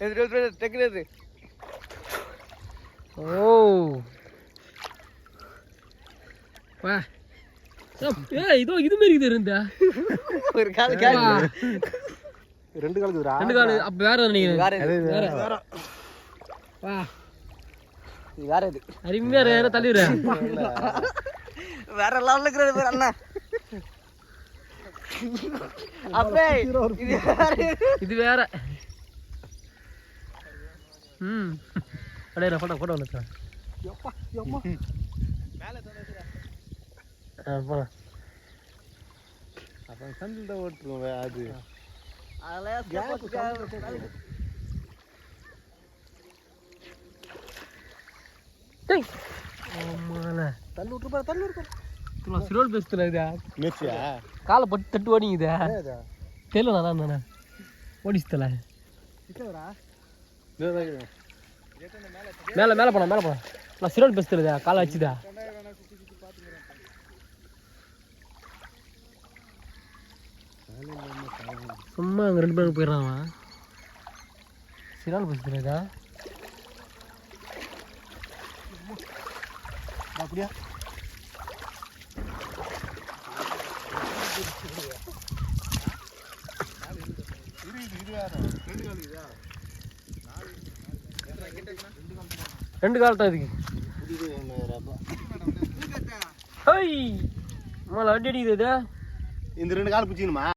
எதிர் எதிர் டெக்னது ஓ. வா. ஏ இதோ இது மாரி இது இருந்தா? ஒரு கால் கேள். ரெண்டு காலுக்குதுடா ரெண்டு காலு அப்ப வேற நீங்க வேற இது. வேற. வா. இது வேற இது. அருமையா வேற தள்ளிடுறேன் வேற லெவல்ல இருக்கிறது பேர் அண்ணா. அப்பே இது வேற. இது வேற. ம். அடே நான் போட்டோ போட்டோ வந்துட்டேன் எப்பா எம்மா. ஆ போலாம் அப்புறம் சந்தில் தான் ஓட்டுருவோம் அது. தள்ளு விட்டு பாரு தள்ளு விட்டு நான் சிரோல் பேசுறேன் இதா மேட்சியா காலை பட்டு தட்டு ஓடிங்குதா. தெரியல நான் தானே. ஓடிச்சுத்தல கிட்டவரா மேலே மேலே போனா மேலே போனா நான் சிரோட் பஸ் தெரியுதா காலை வச்சுதா சும்மா அங்கே ரெண்டு பேரும் போயிடுறான் அவன் பஸ் தெரியுதா அப்படியா? ரெண்டு கால் ரெண்டு தான் இதுக்கு ஹை மேலே அடி அடிக்குது இந்த ரெண்டு கால் பிடிச்சிக்கணுமா